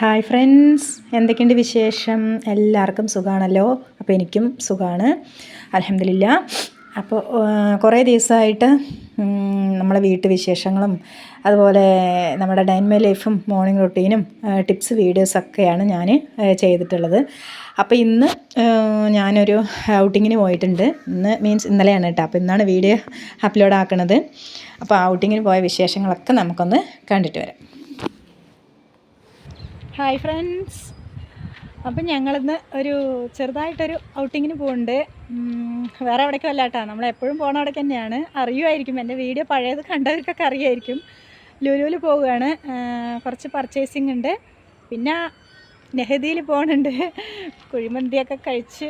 Hi friends എന്തൊക്കെയുണ്ട് വിശേഷം? എല്ലാവർക്കും സുഖമാണല്ലോ അപ്പോൾ എനിക്കും സുഖമാണ് അലഹമില്ല അപ്പോൾ കുറേ ദിവസമായിട്ട് നമ്മളെ വീട്ടു വിശേഷങ്ങളും അതുപോലെ നമ്മുടെ ഡൈൻമെ ലൈഫും മോർണിംഗ് റൊട്ടീനും ടിപ്സ് വീഡിയോസൊക്കെയാണ് ഞാൻ ചെയ്തിട്ടുള്ളത്. അപ്പോൾ ഇന്ന് ഞാനൊരു ഔട്ടിങ്ങിന് പോയിട്ടുണ്ട്. ഇന്ന് മീൻസ് ഇന്നലെയാണ് കേട്ടോ. അപ്പോൾ ഇന്നാണ് വീഡിയോ അപ്ലോഡ് ആക്കുന്നത് അപ്പോൾ ഔട്ടിങ്ങിന് പോയ വിശേഷങ്ങളൊക്കെ നമുക്കൊന്ന് കണ്ടിട്ട് വരാം. ഹായ് ഫ്രണ്ട്സ് അപ്പം ഞങ്ങളിന്ന് ഒരു ചെറുതായിട്ടൊരു ഔട്ടിങ്ങിന് പോകുന്നുണ്ട് വേറെ എവിടേക്കും അല്ല കേട്ടോ. നമ്മളെപ്പോഴും പോണ അവിടേക്ക് തന്നെയാണ്. അറിയുമായിരിക്കും. എന്റെ വീഡിയോ പഴയത് കണ്ടവർക്കൊക്കെ അറിയായിരിക്കും. ലുലുവിൽ പോവുകയാണ്. കുറച്ച് പർച്ചേസിങ് ഉണ്ട്. പിന്നെ നെഹദിയിൽ പോകുന്നുണ്ട് കുഴിമന്തിയൊക്കെ കഴിച്ച്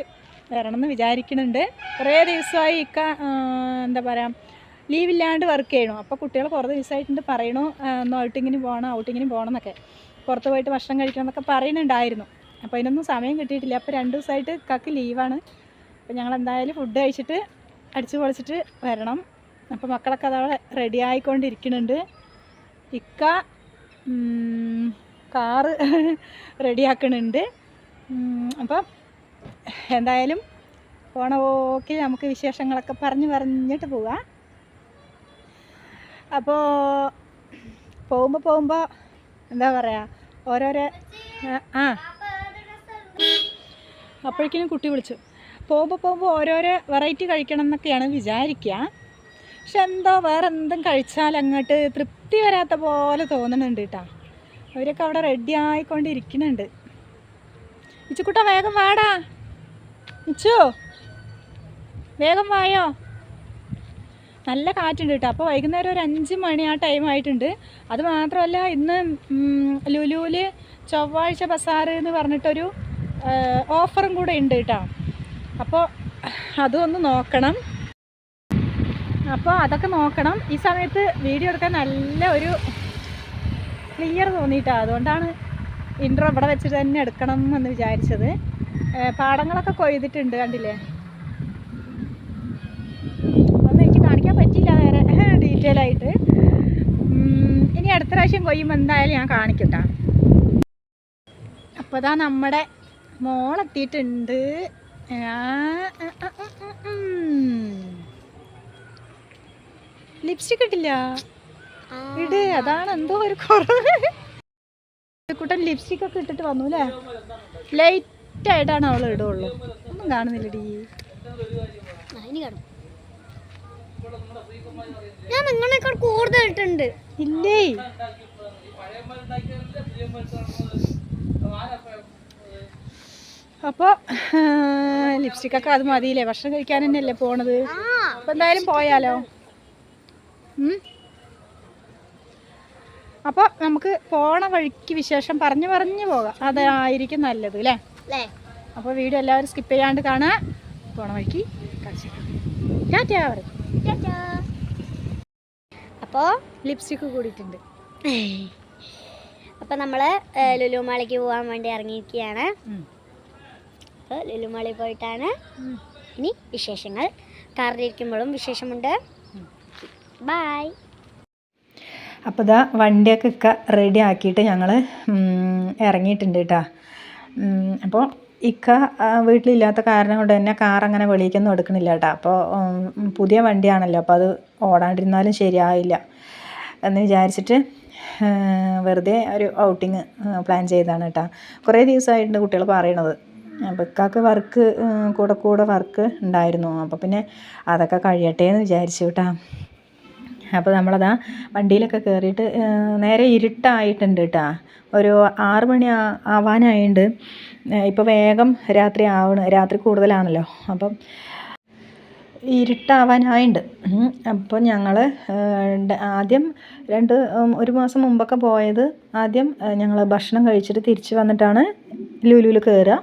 വരണമെന്ന് വിചാരിക്കുന്നുണ്ട്. കുറേ ദിവസമായി ഇക്ക എന്താ പറയുക ലീവില്ലാണ്ട് വർക്ക് ചെയ്യണോ അപ്പോൾ കുട്ടികൾ കുറേ ദിവസമായിട്ടുണ്ട് പറയണു ഒന്ന് ഔട്ടിങ്ങിന് പോകണം ഔട്ടിങ്ങിന് പോകണം എന്നൊക്കെ. പുറത്ത് പോയിട്ട് ഭക്ഷണം കഴിക്കണം എന്നൊക്കെ പറയുന്നുണ്ടായിരുന്നു. അപ്പോൾ അതിനൊന്നും സമയം കിട്ടിയിട്ടില്ല. അപ്പോൾ രണ്ട് ദിവസമായിട്ട് കക്ക് ലീവാണ്. അപ്പോൾ ഞങ്ങൾ എന്തായാലും ഫുഡ് കഴിച്ചിട്ട് അടിച്ചു പൊളിച്ചിട്ട് വരണം. അപ്പോൾ മക്കളൊക്കെ അതവിടെ റെഡി ആയിക്കൊണ്ടിരിക്കുന്നുണ്ട്. ഇക്ക കാറ് റെഡിയാക്കണുണ്ട് അപ്പം എന്തായാലും പോണ പോക്കിൽ നമുക്ക് വിശേഷങ്ങളൊക്കെ പറഞ്ഞ് പറഞ്ഞിട്ട് പോവാം. അപ്പോൾ പോകുമ്പോൾ പോകുമ്പോൾ എന്താ പറയുക ഓരോരോ ആ അപ്പോഴേക്കിനും കുട്ടി വിളിച്ചു. പോകുമ്പോൾ പോകുമ്പോൾ ഓരോരോ വെറൈറ്റി കഴിക്കണം എന്നൊക്കെയാണ് വിചാരിക്കുക പക്ഷെ എന്തോ വേറെ എന്തും കഴിച്ചാൽ അങ്ങോട്ട് തൃപ്തി വരാത്ത പോലെ തോന്നുന്നുണ്ട് കേട്ടോ അവരൊക്കെ അവിടെ റെഡി ആയിക്കൊണ്ടിരിക്കുന്നുണ്ട്. ഇച്ചുക്കുട്ട വേഗം വാടാ. ഇച്ചു വേഗം വായോ? നല്ല കാറ്റുണ്ട് കേട്ടോ. അപ്പോൾ വൈകുന്നേരം ഒരു അഞ്ച് മണി ആ ടൈം ആയിട്ടുണ്ട്. അത് മാത്രമല്ല ഇന്ന് ലുലുവിൽ ചൊവ്വാഴ്ച ബസാർ എന്ന് പറഞ്ഞിട്ടൊരു ഓഫറും കൂടെ ഉണ്ട് കേട്ടോ. അപ്പോൾ അതൊന്ന് നോക്കണം. അപ്പോൾ അതൊക്കെ നോക്കണം. ഈ സമയത്ത് വീഡിയോ എടുക്കാൻ നല്ല ഒരു ക്ലിയർ തോന്നിയിട്ടാണ് അതുകൊണ്ടാണ് ഇൻട്രോ ഇവിടെ വെച്ചിട്ട് തന്നെ എടുക്കണം എന്ന് വിചാരിച്ചത്. പാടങ്ങളൊക്കെ കൊയ്തിട്ടുണ്ട് കണ്ടില്ലേ? ഡീറ്റെയിൽ ആയിട്ട് ഇനി അടുത്ത പ്രാവശ്യം കൊയ്യുമ്പോൾ എന്തായാലും ഞാൻ കാണിക്കട്ടാ. അപ്പോൾ ഇതാ നമ്മുടെ മോളെത്തിയിട്ടുണ്ട്. ലിപ്സ്റ്റിക് ഇട്ടില്ല? ഇട് അതാണ് എന്തോ ഒരു കുറവ്. കുട്ടൻ ലിപ്സ്റ്റിക് ഒക്കെ ഇട്ടിട്ട് വന്നു അല്ലേ? ലൈറ്റ് ആയിട്ടാണ് അവൾ ഇടുള്ളൂ. ഒന്നും കാണുന്നില്ലടി. കാണും. ഞാൻ നിങ്ങളെക്കാൾ കൂടുതലായിട്ടുണ്ട്. ഇല്ലേ? അപ്പോൾ ലിപ്സ്റ്റിക് ഒക്കെ അത് മതിയില്ലേ? ഭക്ഷണം കഴിക്കാൻ തന്നെയല്ലേ പോണത്? അപ്പൊ എന്തായാലും പോയാലോ? അപ്പോൾ നമുക്ക് പോണ വഴിക്ക് വിശേഷം പറഞ്ഞു പറഞ്ഞു പോകാം. അതായിരിക്കും നല്ലത് അല്ലേ അപ്പോൾ വീഡിയോ എല്ലാവരും സ്കിപ്പ് ചെയ്യാണ്ട് കാണാം പോണ വഴിക്ക് കാണിച്ചു ടാറ്റാ പറയും. അപ്പോൾ ലിപ്സ്റ്റിക്ക് കൂടിയിട്ടുണ്ട്. അപ്പോൾ നമ്മൾ ലുലുമാളിക്ക് പോകാൻ വേണ്ടി ഇറങ്ങിയിരിക്കുകയാണ്. അപ്പോൾ ലുലുമാളി പോയിട്ടാണ് ഇനി വിശേഷങ്ങൾ. കാറിലിരിക്കുമ്പോഴും വിശേഷമുണ്ട്. ബായ് അപ്പോൾ ഇതാ വണ്ടിയൊക്കെ ഇക്ക റെഡി ആക്കിയിട്ട് ഞങ്ങൾ ഇറങ്ങിയിട്ടുണ്ട് കേട്ടോ. അപ്പോൾ ഇക്ക വീട്ടിലില്ലാത്ത കാരണം കൊണ്ട് തന്നെ കാർ അങ്ങനെ വെളിയിലേക്കൊന്നും എടുക്കണില്ല കേട്ടോ. അപ്പോൾ പുതിയ വണ്ടിയാണല്ലോ. അപ്പോൾ അത് ഓടാണ്ടിരുന്നാലും ശരിയാവില്ല എന്ന് വിചാരിച്ചിട്ട് വെറുതെ ഒരു ഔട്ടിങ് പ്ലാൻ ചെയ്തതാണ് കേട്ടോ. കുറേ ദിവസമായിട്ടുണ്ട് കുട്ടികൾ പറയണത്. അപ്പോൾ ഇക്കാക്ക് വർക്ക് കൂടെ കൂടെ വർക്ക് ഉണ്ടായിരുന്നു. അപ്പോൾ പിന്നെ അതൊക്കെ കഴിയട്ടെ എന്ന് വിചാരിച്ചു കേട്ടോ. അപ്പോൾ നമ്മളതാ വണ്ടിയിലൊക്കെ കയറിയിട്ട് നേരെ ഇരുട്ടായിട്ടുണ്ട് കേട്ടോ ഒരു ആറ് മണി ആവാനായിട്ടുണ്ട് ഇപ്പോൾ വേഗം രാത്രി ആവണ രാത്രി കൂടുതലാണല്ലോ. അപ്പം ഇരുട്ടാവാനായുണ്ട്. അപ്പോൾ ഞങ്ങൾ ആദ്യം രണ്ട് ഒരു മാസം മുമ്പൊക്കെ പോയത് ആദ്യം ഞങ്ങൾ ഭക്ഷണം കഴിച്ചിട്ട് തിരിച്ച് വന്നിട്ടാണ് ലുലുവിൽ കയറുക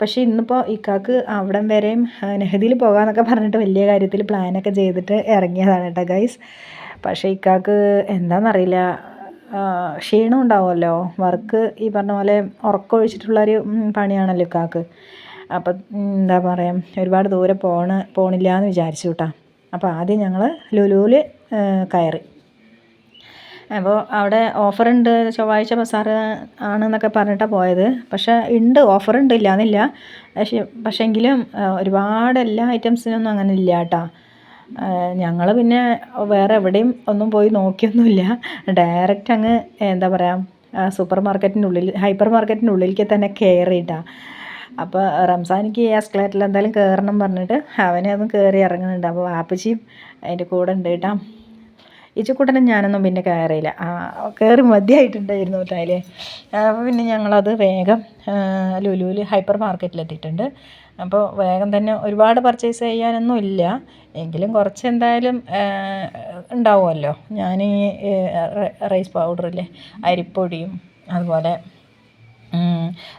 പക്ഷേ ഇന്നിപ്പോൾ ഇക്കാക്ക് അവിടം വരെയും നെഹദിയിൽ പോകാമെന്നൊക്കെ പറഞ്ഞിട്ട് വലിയ കാര്യത്തിൽ പ്ലാനൊക്കെ ചെയ്തിട്ട് ഇറങ്ങിയതാണ് കേട്ടോ ഗൈസ്. പക്ഷേ ഇക്കാക്ക് എന്താണെന്നറിയില്ല ക്ഷീണം ഉണ്ടാവുമല്ലോ. വർക്ക് ഈ പറഞ്ഞ പോലെ ഉറക്കമൊഴിച്ചിട്ടുള്ളൊരു പണിയാണല്ലോ ഇക്കാക്ക്. അപ്പം എന്താ പറയുക ഒരുപാട് ദൂരെ പോണ പോണില്ല എന്ന് വിചാരിച്ചു കേട്ടോ. അപ്പോൾ ആദ്യം ഞങ്ങൾ ലുലുവിൽ കയറി. അപ്പോൾ അവിടെ ഓഫറുണ്ട് ചൊവ്വാഴ്ച ബസാറ് ആണെന്നൊക്കെ പറഞ്ഞിട്ടാണ് പോയത്. പക്ഷേ ഉണ്ട് ഓഫറുണ്ട് ഇല്ലാന്നില്ല. പക്ഷേ പക്ഷേങ്കിലും ഒരുപാട് എല്ലാ ഐറ്റംസിനൊന്നും അങ്ങനെ ഇല്ല കേട്ടോ. ഞങ്ങൾ പിന്നെ വേറെ എവിടെയും ഒന്നും പോയി നോക്കിയൊന്നുമില്ല. ഡയറക്റ്റ് അങ്ങ് എന്താ പറയുക സൂപ്പർ മാർക്കറ്റിന്റെ ഉള്ളിൽ ഹൈപ്പർ മാർക്കറ്റിന്റെ ഉള്ളിലേക്ക് തന്നെ കയറിയിട്ടാണ് അപ്പോൾ റംസാനിക്ക് ഈ എസ്കലേറ്ററിൽ എന്തായാലും കയറണം പറഞ്ഞിട്ട് അവനെ ഒന്ന് കയറി ഇറങ്ങുന്നുണ്ട്. അപ്പോൾ വാപ്പച്ചിയും അതിന്റെ കൂടെ ഉണ്ട് കേട്ടോ. ഇച്ചുക്കുട്ടനും ഞാനൊന്നും പിന്നെ കയറിയില്ല. കയറി മതിയായിട്ടുണ്ടായിരുന്നു കേട്ടോ അതിൽ അപ്പോൾ പിന്നെ ഞങ്ങളത് വേഗം ലുലുവിൽ ഹൈപ്പർ മാർക്കറ്റിലെത്തിയിട്ടുണ്ട്. അപ്പോൾ വേഗം തന്നെ ഒരുപാട് പർച്ചേസ് ചെയ്യാനൊന്നും ഇല്ല. എങ്കിലും കുറച്ച് എന്തായാലും ഉണ്ടാവുമല്ലോ. ഞാൻ ഈ റൈസ് പൗഡറില്ലേ അരിപ്പൊടിയും അതുപോലെ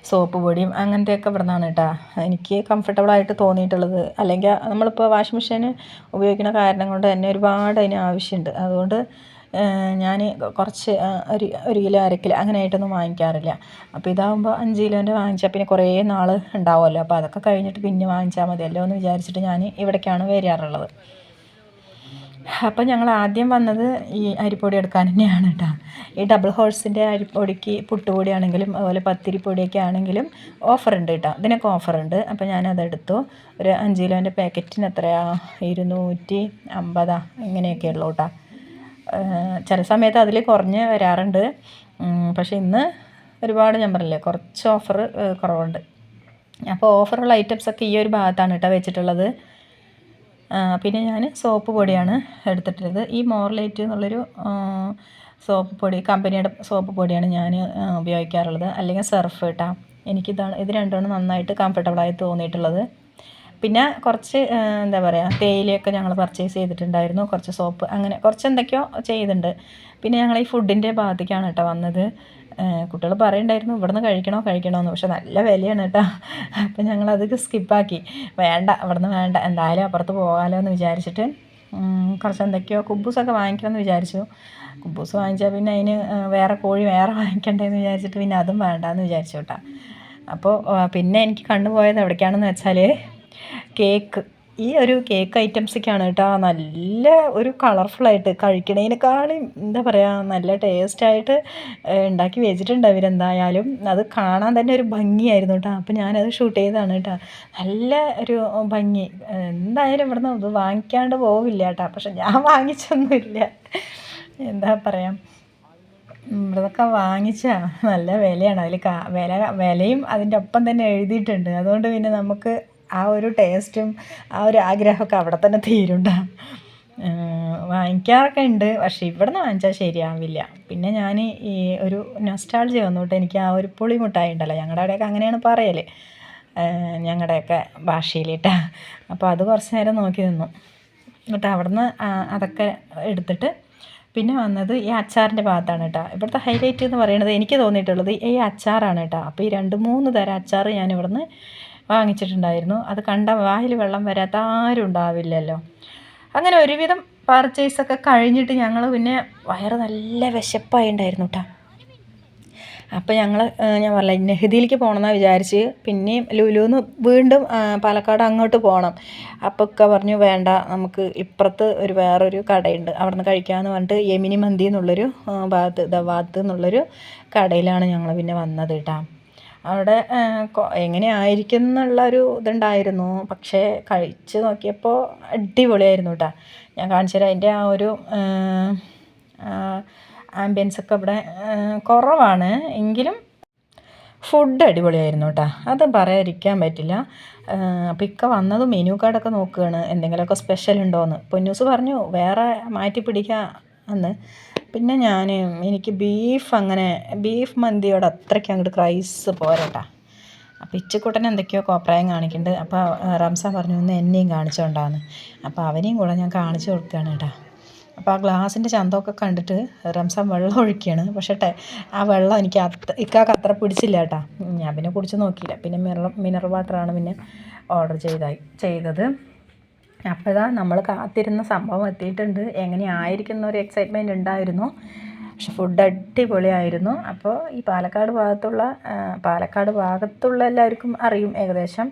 സോപ്പ് പൊടിയും അങ്ങനത്തെയൊക്കെ ഇവിടെ നിന്നാണ് കേട്ടോ. എനിക്ക് കംഫർട്ടബിളായിട്ട് തോന്നിയിട്ടുള്ളത്. അല്ലെങ്കിൽ നമ്മളിപ്പോൾ വാഷിംഗ് മെഷീൻ ഉപയോഗിക്കുന്ന കാരണം കൊണ്ട് തന്നെ ഒരുപാട് അതിന് ആവശ്യമുണ്ട്. അതുകൊണ്ട് ഞാൻ കുറച്ച് ഒരു ഒരു കിലോ അര കിലോ അങ്ങനെ ആയിട്ടൊന്നും വാങ്ങിക്കാറില്ല. അപ്പോൾ ഇതാകുമ്പോൾ അഞ്ച് കിലോന്റെ വാങ്ങിച്ചാൽ പിന്നെ കുറേ നാൾ ഉണ്ടാവുമല്ലോ. അപ്പോൾ അതൊക്കെ കഴിഞ്ഞിട്ട് പിന്നെ വാങ്ങിച്ചാൽ മതിയല്ലോ എന്ന് വിചാരിച്ചിട്ട് ഞാൻ ഇവിടേക്കാണ് വരാറുള്ളത്. അപ്പം ഞങ്ങൾ ആദ്യം വന്നത് ഈ അരിപ്പൊടി എടുക്കാൻ തന്നെയാണ് കേട്ടോ ഈ ഡബിൾ ഹോഴ്സിന്റെ അരിപ്പൊടിക്ക് പുട്ടുപൊടിയാണെങ്കിലും അതുപോലെ പത്തിരിപ്പൊടിയൊക്കെ ആണെങ്കിലും ഓഫറുണ്ട് കേട്ടോ ഇതിനൊക്കെ ഓഫറുണ്ട് അപ്പം ഞാനതെടുത്തു. ഒരു അഞ്ച് കിലോന്റെ പാക്കറ്റിന് എത്രയാണ് ഇരുന്നൂറ്റി അമ്പതാ. ഇങ്ങനെയൊക്കെ ഉള്ളൂ കേട്ടോ ചില സമയത്ത് അതിൽ കുറഞ്ഞ് വരാറുണ്ട്. പക്ഷേ ഇന്ന് ഒരുപാട് ഞാൻ പറഞ്ഞില്ലേ കുറച്ച് ഓഫർ കുറവുണ്ട്. അപ്പോൾ ഓഫറുള്ള ഐറ്റംസൊക്കെ ഈ ഒരു ഭാഗത്താണ് കേട്ടോ വെച്ചിട്ടുള്ളത്. പിന്നെ ഞാൻ സോപ്പ് പൊടിയാണ് എടുത്തിട്ടുള്ളത്. ഈ മോർലൈറ്റ് എന്നുള്ളൊരു സോപ്പ് പൊടി കമ്പനിയുടെ സോപ്പ് പൊടിയാണ് ഞാൻ ഉപയോഗിക്കാറുള്ളത്. അല്ലെങ്കിൽ സർഫ് കേട്ടോ എനിക്കിതാണ് ഇത് രണ്ടുമാണ് നന്നായിട്ട് കംഫർട്ടബിളായി തോന്നിയിട്ടുള്ളത്. പിന്നെ കുറച്ച് എന്താ പറയുക തേയിലയൊക്കെ ഞങ്ങൾ പർച്ചേസ് ചെയ്തിട്ടുണ്ടായിരുന്നു. കുറച്ച് സോപ്പ് അങ്ങനെ കുറച്ച് എന്തൊക്കെയോ ചെയ്തിട്ടുണ്ട്. പിന്നെ ഞങ്ങൾ ഈ ഫുഡിന്റെ ഭാഗത്തേക്കാണ് കേട്ടോ വന്നത്. കുട്ടികൾ പറയുന്നുണ്ടായിരുന്നു ഇവിടുന്ന് കഴിക്കണോ കഴിക്കണോ എന്ന് പക്ഷെ നല്ല വിലയാണ് കേട്ടോ അപ്പം ഞങ്ങളത് സ്കിപ്പാക്കി. വേണ്ട ഇവിടുന്ന് വേണ്ട. എന്തായാലും അപ്പുറത്ത് പോകാമല്ലോ എന്ന് വിചാരിച്ചിട്ട് കുറച്ച് എന്തൊക്കെയോ കുബൂസൊക്കെ വാങ്ങിക്കണമെന്ന് വിചാരിച്ചു. കുബൂസ് വാങ്ങിച്ചാൽ പിന്നെ അതിന് വേറെ കോഴി വേറെ വാങ്ങിക്കണ്ടേന്ന് വിചാരിച്ചിട്ട് പിന്നെ അതും വേണ്ടാന്ന് വിചാരിച്ചു കേട്ടോ അപ്പോൾ പിന്നെ എനിക്ക് കണ്ണു പോയത് എവിടേക്കാണെന്ന് വെച്ചാൽ കേക്ക്. ഈ ഒരു കേക്ക് ഐറ്റംസൊക്കെയാണ് കേട്ടോ നല്ല ഒരു കളർഫുള്ളായിട്ട് കഴിക്കണേനേക്കാളും എന്താ പറയുക നല്ല ടേസ്റ്റായിട്ട് ഉണ്ടാക്കി വെച്ചിട്ടുണ്ട് അവരെന്തായാലും അത് കാണാൻ തന്നെ ഒരു ഭംഗിയായിരുന്നു കേട്ടോ. അപ്പോൾ ഞാനത് ഷൂട്ട് ചെയ്തതാണ് കേട്ടോ. നല്ല ഒരു ഭംഗി. എന്തായാലും ഇവിടുന്ന് ഇത് വാങ്ങിക്കാണ്ട് പോവില്ല കേട്ടോ. പക്ഷെ ഞാൻ വാങ്ങിച്ചൊന്നുമില്ല. എന്താ പറയുക ഇവിടുന്നൊക്കെ വാങ്ങിച്ചാൽ നല്ല വിലയാണ്. അതിൽ വില വിലയും അതിന്റെ ഒപ്പം തന്നെ എഴുതിയിട്ടുണ്ട്. അതുകൊണ്ട് പിന്നെ നമുക്ക് ആ ഒരു ടേസ്റ്റും ആ ഒരു ആഗ്രഹമൊക്കെ അവിടെ തന്നെ തീരുണ്ട. വാങ്ങിക്കാറൊക്കെ ഉണ്ട് പക്ഷേ ഇവിടെ നിന്ന് വാങ്ങിച്ചാൽ ശരിയാവില്ല. പിന്നെ ഞാൻ ഈ ഒരു നൊസ്റ്റാൾജി വന്നു കേട്ടോ എനിക്ക് ആ ഒരു പുളി മുട്ടായി ഉണ്ടല്ലോ ഞങ്ങളുടെ അവിടെയൊക്കെ അങ്ങനെയാണ് പറയൽ ഞങ്ങളുടെയൊക്കെ ഭാഷയിലിട്ടാ. അപ്പോൾ അത് കുറച്ച് നേരം നോക്കി നിന്നു. എന്നിട്ട് അവിടുന്ന് അതൊക്കെ എടുത്തിട്ട് പിന്നെ വന്നത് ഈ അച്ചാറിന്റെ ഭാഗത്താണ് കേട്ടോ. ഇവിടുത്തെ ഹൈലൈറ്റ് എന്ന് പറയുന്നത് എനിക്ക് തോന്നിയിട്ടുള്ളത് ഈ അച്ചാറാണ് കേട്ടോ. അപ്പോൾ ഈ രണ്ട് മൂന്ന് തരം അച്ചാർ ഞാൻ ഇവിടുന്ന് വാങ്ങിച്ചിട്ടുണ്ടായിരുന്നു. അത് കണ്ട വാഹിൽ വെള്ളം വരാത്ത ആരും ഉണ്ടാവില്ലല്ലോ. അങ്ങനെ ഒരുവിധം പർച്ചേസൊക്കെ കഴിഞ്ഞിട്ട് ഞങ്ങൾ പിന്നെ വയറ് നല്ല വിശപ്പായി ഉണ്ടായിരുന്നു കേട്ടോ അപ്പോൾ ഞങ്ങൾ ഞാൻ പറഞ്ഞില്ല നെഹദിയിലേക്ക് പോകണമെന്നാണ് വിചാരിച്ച് പിന്നെയും ലുലുന്ന് വീണ്ടും പാലക്കാട് അങ്ങോട്ട് പോകണം അപ്പോൾ ഒക്കെ പറഞ്ഞു വേണ്ട നമുക്ക് ഇപ്പുറത്ത് ഒരു വേറൊരു കടയുണ്ട്. അവിടെ നിന്ന് കഴിക്കാമെന്ന് പറഞ്ഞിട്ട് യമിനി മന്തി എന്നുള്ളൊരു ഭാഗത്ത് ദവാത്ത് എന്നുള്ളൊരു കടയിലാണ് ഞങ്ങൾ പിന്നെ വന്നത് കേട്ടോ അവിടെ എങ്ങനെയായിരിക്കും എന്നുള്ളൊരു ഇതുണ്ടായിരുന്നു. പക്ഷേ കഴിച്ച് നോക്കിയപ്പോൾ അടിപൊളിയായിരുന്നു കേട്ടോ ഞാൻ കാണിച്ചു തരാം. അതിന്റെ ആ ഒരു ആംബിയൻസൊക്കെ ഇവിടെ കുറവാണ്. എങ്കിലും ഫുഡ് അടിപൊളിയായിരുന്നു കേട്ടോ അത് പറയാതിരിക്കാൻ പറ്റില്ല. അപ്പം ഇക്ക വന്നത് മെനു കാർഡൊക്കെ നോക്കുകയാണ് എന്തെങ്കിലുമൊക്കെ സ്പെഷ്യൽ ഉണ്ടോയെന്ന് പൊന്നൂസ് പറഞ്ഞു വേറെ മാറ്റി പിടിക്കാം എന്ന് പിന്നെ ഞാൻ എനിക്ക് ബീഫ് അങ്ങനെ ബീഫ് മന്തിയോട് അത്രയ്ക്ക് അങ്ങോട്ട് ക്രൈസ് പോരട്ടാ. അപ്പോൾ ഇച്ചക്കൂട്ടൻ എന്തൊക്കെയോ കോപ്രായം കാണിക്കുന്നുണ്ട് അപ്പോൾ റംസാൻ പറഞ്ഞു ഒന്ന് എന്നെയും കാണിച്ചോണ്ടാന്ന്. അപ്പോൾ അവനെയും കൂടെ ഞാൻ കാണിച്ചു കൊടുക്കുകയാണ് കേട്ടോ അപ്പോൾ ആ ഗ്ലാസിന്റെ ചന്തമൊക്കെ കണ്ടിട്ട് റംസാൻ വെള്ളം ഒഴിക്കുകയാണ് പക്ഷേ ആ വെള്ളം എനിക്ക് അത്ര ഇക്കാക്ക് അത്ര പിടിച്ചില്ല കേട്ടോ ഞാൻ പിന്നെ കുടിച്ച് നോക്കിയില്ല. പിന്നെ മിനറൽ മിനറൽ വാട്ടറാണ് പിന്നെ ഓർഡർ ചെയ്തായി ചെയ്തത്. അപ്പോൾ നമ്മൾ കാത്തിരുന്ന സംഭവം എത്തിയിട്ടുണ്ട്. എങ്ങനെയായിരിക്കുന്ന ഒരു എക്സൈറ്റ്മെന്റ് ഉണ്ടായിരുന്നു. പക്ഷെ ഫുഡ് അടിപൊളിയായിരുന്നു. അപ്പോൾ ഈ പാലക്കാട് ഭാഗത്തുള്ള പാലക്കാട് ഭാഗത്തുള്ള എല്ലാവർക്കും അറിയും ഏകദേശം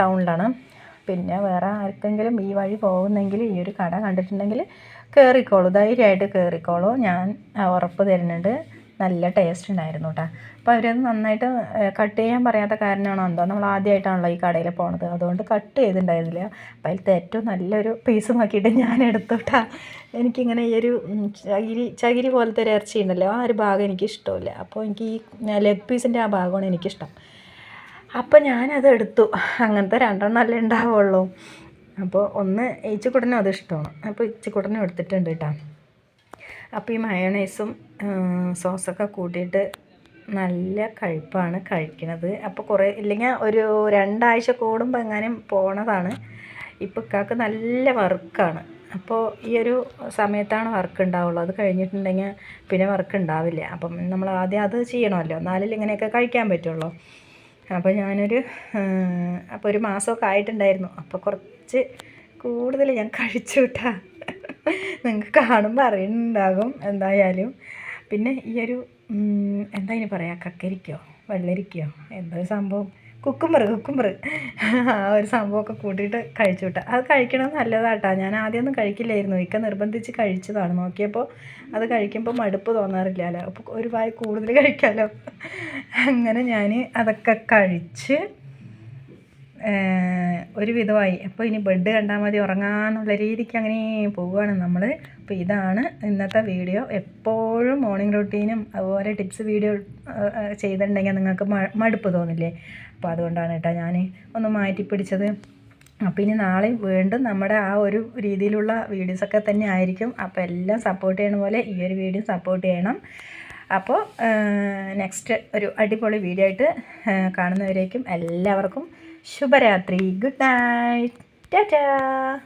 ടൗണിലാണ്. പിന്നെ വേറെ ആർക്കെങ്കിലും ഈ വഴി പോകുന്നെങ്കിൽ ഈ ഒരു കട കണ്ടിട്ടുണ്ടെങ്കിൽ കയറിക്കോളൂ ധൈര്യമായിട്ട് കയറിക്കോളൂ ഞാൻ ഉറപ്പ് തരുന്നുണ്ട്. നല്ല ടേസ്റ്റ് ഉണ്ടായിരുന്നു കേട്ടോ അപ്പോൾ അവരത് നന്നായിട്ട് കട്ട് ചെയ്യാൻ പറയാത്ത കാരണമാണോ എന്തോ? നമ്മൾ ആദ്യമായിട്ടാണല്ലോ ഈ കടയിൽ പോണത്. അതുകൊണ്ട് കട്ട് ചെയ്തിട്ടുണ്ടായിരുന്നില്ല അപ്പോൾ അതിലത്തെ ഏറ്റവും നല്ലൊരു പീസ് നോക്കിയിട്ട് ഞാൻ എടുത്തു കേട്ടോ എനിക്കിങ്ങനെ ഈ ഒരു ചകിരി ചകിരി പോലത്തെ ഒരു ഇറച്ചി ഉണ്ടല്ലോ ആ ഒരു ഭാഗം എനിക്ക് ഇഷ്ടമില്ല അപ്പോൾ എനിക്ക് ഈ ലെഗ് പീസിന്റെ ആ ഭാഗമാണ് എനിക്കിഷ്ടം. അപ്പോൾ ഞാനത് എടുത്തു. അങ്ങനത്തെ രണ്ടെണ്ണം അല്ലേ ഉണ്ടാവുള്ളൂ അപ്പോൾ ഒന്ന് ഇച്ചിക്കുട്ടനും അത് ഇഷ്ടമാണ്. അപ്പോൾ ഇച്ചിക്കുട്ടനും എടുത്തിട്ടുണ്ട് കേട്ടോ അപ്പോൾ ഈ മയണൈസും സോസൊക്കെ കൂട്ടിയിട്ട് നല്ല കഴിപ്പാണ് കഴിക്കണത്. അപ്പോൾ കുറേ ഇല്ലെങ്കിൽ ഒരു രണ്ടാഴ്ച കൂടുമ്പോൾ എങ്ങാനും പോണതാണ്. ഇപ്പോൾ ഇക്കാക്ക് നല്ല വർക്കാണ്. അപ്പോൾ ഈ ഒരു സമയത്താണ് വർക്ക് ഉണ്ടാവുള്ളൂ അത് കഴിഞ്ഞിട്ടുണ്ടെങ്കിൽ പിന്നെ വർക്ക് ഉണ്ടാവില്ല അപ്പം നമ്മൾ ആദ്യം അത് ചെയ്യണമല്ലോ. എന്നാലും ഇങ്ങനെയൊക്കെ കഴിക്കാൻ പറ്റുള്ളൂ. അപ്പോൾ ഞാനൊരു അപ്പോൾ ഒരു മാസമൊക്കെ ആയിട്ടുണ്ടായിരുന്നു. അപ്പോൾ കുറച്ച് കൂടുതൽ ഞാൻ കഴിച്ചു വിട്ടാ നിങ്ങൾക്ക് കാണുമ്പോൾ അറിയുന്നുണ്ടാകും എന്തായാലും. പിന്നെ ഈ ഒരു എന്താ ഇനി പറയാ? കക്കരിക്കോ? വെള്ളരിക്കോ എന്തൊരു സംഭവം. കുക്കുമ്പർ കുക്കുമ്പർ ആ ഒരു സംഭവമൊക്കെ കൂട്ടിയിട്ട് കഴിച്ചു വിട്ട. അത് കഴിക്കണം നല്ലതാട്ടാ. ഞാൻ ആദ്യമൊന്നും കഴിക്കില്ലായിരുന്നു. ഇക്ക നിർബന്ധിച്ച് കഴിച്ചതാണ്. നോക്കിയപ്പോൾ അത് കഴിക്കുമ്പോൾ മടുപ്പ് തോന്നാറില്ലല്ലോ. അപ്പോൾ ഒരു വായി കൂടുതൽ കഴിക്കാമല്ലോ അങ്ങനെ ഞാൻ അതൊക്കെ കഴിച്ച് ഒരു വിധമായി. അപ്പോൾ ഇനി ബെഡ് കണ്ടാൽ മതി ഉറങ്ങാന്നുള്ള രീതിക്ക് അങ്ങനെ പോവുകയാണ് നമ്മൾ അപ്പോൾ ഇതാണ് ഇന്നത്തെ വീഡിയോ. എപ്പോഴും മോർണിംഗ് റൊട്ടീനും അതുപോലെ ടിപ്സ് വീഡിയോ ചെയ്തിട്ടുണ്ടെങ്കിൽ നിങ്ങൾക്ക് മടുപ്പ് തോന്നില്ലേ? അപ്പോൾ അതുകൊണ്ടാണ് കേട്ടോ ഞാൻ ഒന്ന് മാറ്റി പിടിച്ചത്. അപ്പോൾ ഇനി നാളെ വീണ്ടും നമ്മുടെ ആ ഒരു രീതിയിലുള്ള വീഡിയോസൊക്കെ തന്നെ ആയിരിക്കും. അപ്പോൾ എല്ലാം സപ്പോർട്ട് ചെയ്യണ പോലെ ഈ ഒരു വീഡിയോ സപ്പോർട്ട് ചെയ്യണം. അപ്പോൾ നെക്സ്റ്റ് ഒരു അടിപൊളി വീഡിയോ ആയിട്ട് കാണുന്നവരേക്കും എല്ലാവർക്കും ശുഭരാത്രി. Good night. ടാറ്റാ.